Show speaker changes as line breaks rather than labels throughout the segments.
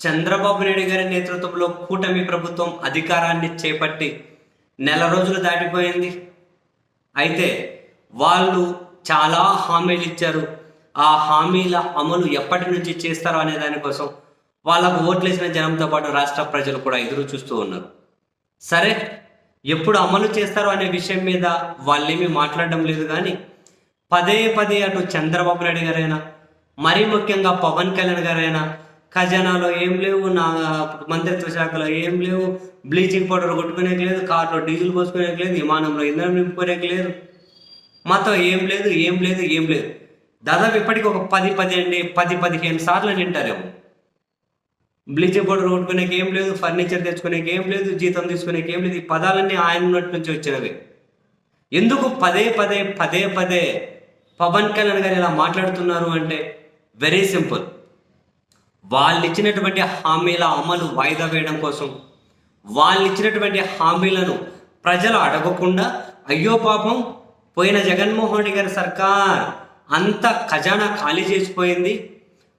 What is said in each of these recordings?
చంద్రబాబు నాయుడు గారి నేతృత్వంలో కూటమి ప్రభుత్వం అధికారాన్ని చేపట్టి నెల రోజులు దాటిపోయింది. అయితే వాళ్ళు చాలా హామీలు ఇచ్చారు. ఆ హామీల అమలు ఎప్పటి నుంచి చేస్తారో అనే దానికోసం వాళ్ళకు ఓట్లేసిన జనంతో పాటు రాష్ట్ర ప్రజలు కూడా ఎదురు చూస్తూ ఉన్నారు. సరే ఎప్పుడు అమలు చేస్తారో అనే విషయం మీద వాళ్ళేమీ మాట్లాడడం లేదు కానీ పదే పదే అటు చంద్రబాబు నాయుడు గారైనా మరీ ముఖ్యంగా పవన్ కళ్యాణ్ గారైనా ఖజానాలో ఏం లేవు నా మంత్రిత్వ శాఖలో ఏం లేవు బ్లీచింగ్ పౌడర్ కొట్టుకునేకి లేదు కార్లో డీజిల్ పోసుకునేకి లేదు విమానంలో ఇంధనం నింపుకునేకి లేదు. మొత్తం ఏం లేదు ఏం లేదు ఏం లేదు. దాదాపు ఇప్పటికి ఒక పది పదిహేను పది పదిహేను సార్లు నింటారేమో బ్లీచింగ్ పౌడర్ కొట్టుకునేకి ఏం లేదు ఫర్నిచర్ తెచ్చుకునేకి ఏం లేదు జీతం తీసుకునేకి ఏం లేదు ఈ పదాలన్నీ ఆయన ఉన్నట్టు నుంచి వచ్చినవి. ఎందుకు పదే పదే పదే పదే పవన్ కళ్యాణ్ గారు ఇలా మాట్లాడుతున్నారు అంటే వెరీ సింపుల్ వాళ్ళు ఇచ్చినటువంటి హామీల అమలు వాయిదా వేయడం కోసం వాళ్ళు ఇచ్చినటువంటి హామీలను ప్రజలు అడగకుండా అయ్యో పాపం పోయిన జగన్మోహన్ రెడ్డి గారి సర్కార్ అంత ఖజానా ఖాళీ చేసిపోయింది.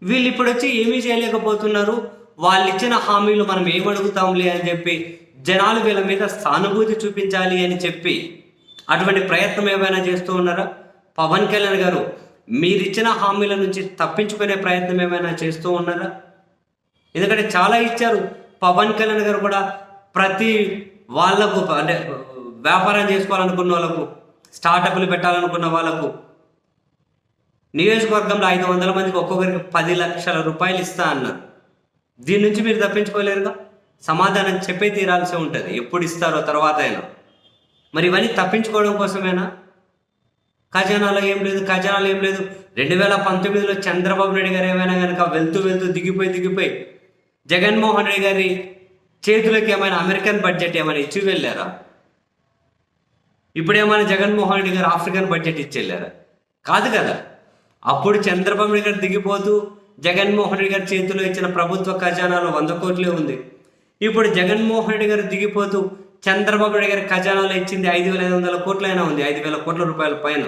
వీళ్ళు ఇప్పుడు వచ్చి ఏమీ చేయలేకపోతున్నారు. వాళ్ళు ఇచ్చిన హామీలు మనం ఏమడుగుతాంలే అని చెప్పి జనాలు వీళ్ళ మీద సానుభూతి చూపించాలి అని చెప్పి అటువంటి ప్రయత్నం ఏమైనా చేస్తూ ఉన్నారా? పవన్ కళ్యాణ్ గారు మీరిచ్చిన హామీల నుంచి తప్పించుకునే ప్రయత్నం ఏమైనా చేస్తూ ఉన్నారా? ఎందుకంటే చాలా ఇచ్చారు. పవన్ కళ్యాణ్ గారు కూడా ప్రతి వాళ్ళకు అంటే వ్యాపారం చేసుకోవాలనుకున్న వాళ్ళకు స్టార్టప్లు పెట్టాలనుకున్న వాళ్ళకు నియోజకవర్గంలో ఐదు వందల మందికి ఒక్కొక్కరికి పది లక్షల రూపాయలు ఇస్తా అన్నారు. దీని నుంచి మీరు తప్పించుకోలేరుగా? సమాధానం చెప్పే తీరాల్సి ఉంటుంది. ఎప్పుడు ఇస్తారో తర్వాత అయినా. మరి ఇవన్నీ తప్పించుకోవడం కోసమేనా? ఖజానాలో ఏం లేదు ఖజానాలో ఏం లేదు. రెండు వేల పంతొమ్మిదిలో చంద్రబాబు నాయుడు గారు ఏమైనా కనుక వెళ్తూ వెళ్తూ దిగిపోయి దిగిపోయి జగన్మోహన్ రెడ్డి గారి చేతులకు ఏమైనా అమెరికన్ బడ్జెట్ ఏమైనా ఇచ్చి వెళ్ళారా? ఇప్పుడు ఏమైనా జగన్మోహన్ రెడ్డి గారు ఆఫ్రికన్ బడ్జెట్ ఇచ్చి వెళ్ళారా? కాదు కదా. అప్పుడు చంద్రబాబు నాయుడు గారు దిగిపోతూ జగన్మోహన్ రెడ్డి గారి చేతిలో ఇచ్చిన ప్రభుత్వ ఖజానాలో వంద కోట్లే ఉంది. ఇప్పుడు జగన్మోహన్ రెడ్డి గారు దిగిపోతూ చంద్రబాబు నాయుడు గారి ఖజానాలో ఇచ్చింది ఐదు వేల ఐదు వందల కోట్లైనా ఉంది ఐదు వేల కోట్ల రూపాయల పైన.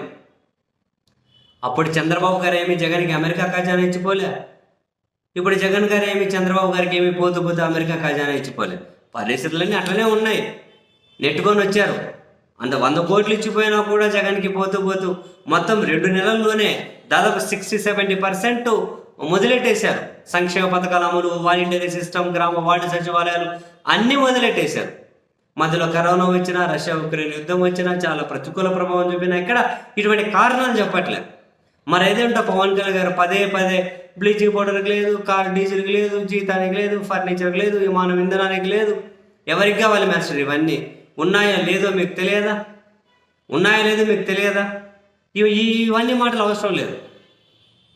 అప్పుడు చంద్రబాబు గారు ఏమి జగన్కి అమెరికా ఖజానా ఇచ్చిపోలే? ఇప్పుడు జగన్ గారు ఏమి చంద్రబాబు గారికి ఏమి పోతూ పోతూ అమెరికా ఖజానా ఇచ్చిపోలే? పరిస్థితులన్నీ అట్లనే ఉన్నాయి. నెట్టుకొని వచ్చారు. అంత వంద కోట్లు ఇచ్చిపోయినా కూడా జగన్కి పోతూ పోతూ మొత్తం రెండు నెలల్లోనే దాదాపు సిక్స్టీ సెవెంటీ పర్సెంట్ మొదలెట్టేశారు. సంక్షేమ పథకాల అమలు వాలంటీరీ సిస్టమ్ గ్రామ వార్డు సచివాలయాలు అన్నీ మొదలెట్టేశారు. మధ్యలో కరోనా వచ్చినా రష్యా ఉక్రెయిన్ యుద్ధం వచ్చినా చాలా ప్రతికూల ప్రభావం చూపినా ఇక్కడ ఇటువంటి కారణాలు చెప్పట్లేదు మరి ఏదేంటో పవన్ కళ్యాణ్ గారు పదే పదే బ్లీచింగ్ పౌడర్కి లేదు కార్ డీజిల్కి లేదు జీతానికి లేదు ఫర్నిచర్కి లేదు విమానం ఇంధనానికి లేదు. ఎవరికి కావాలి మాస్టర్ ఇవన్నీ ఉన్నాయా లేదో మీకు తెలియదా? ఉన్నాయా లేదో మీకు తెలియదా? ఇవి ఇవన్నీ మాటలు అవసరం లేదు.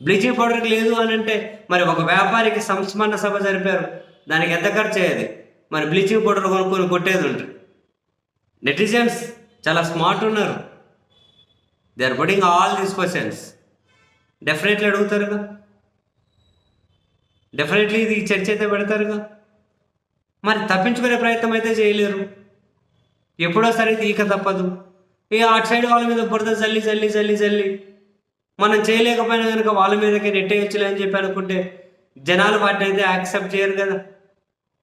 బ్లీచింగ్ పౌడర్కి లేదు అని అంటే మరి ఒక వ్యాపారికి సంస్మరణ సభ జరిపారు. దానికి ఎంత ఖర్చు అయ్యేది? మరి బ్లీచింగ్ పౌడర్ కొనుక్కొని కొట్టేది ఉంటుంది నెటిజన్స్ చాలా స్మార్ట్ ఉన్నారు. They are putting all these questions definitely అడుగుతారుగా? Definitely ఇది చర్చ అయితే పెడతారుగా? మరి తప్పించుకునే ప్రయత్నం అయితే చేయలేరు. ఎప్పుడో సరే తీక తప్పదు. ఇక అటు సైడ్ వాళ్ళ మీద బురద చల్లి చల్లి చల్లి చల్లి మనం చేయలేకపోయినా కనుక వాళ్ళ మీదకి నెట్టేయచ్చులే అని చెప్పి అనుకుంటే జనాలు వాటిని అయితే యాక్సెప్ట్ చేయరు కదా.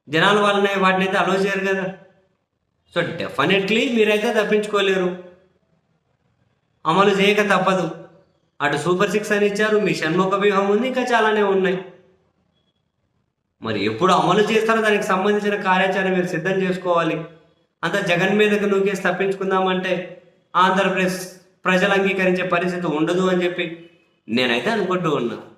జనాలు వాళ్ళని వాటిని అయితే అలో చేయరు కదా. సో డెఫినెట్లీ మీరైతే తప్పించుకోలేరు. అమలు చేయక తప్పదు. అటు సూపర్ సిక్స్ అని ఇచ్చారు మీ షణ్ముఖ వ్యూహం ఉంది ఇంకా చాలానే ఉన్నాయి. మరి ఎప్పుడు అమలు చేస్తారో దానికి సంబంధించిన కార్యాచరణ మీరు సిద్ధం చేసుకోవాలి. అంత జగన్ మీదకు నూకేసి తప్పించుకుందామంటే ఆంధ్రప్రదేశ్ ప్రజలు అంగీకరించే పరిస్థితి ఉండదు అని చెప్పి నేనైతే అనుకుంటూ ఉన్నాను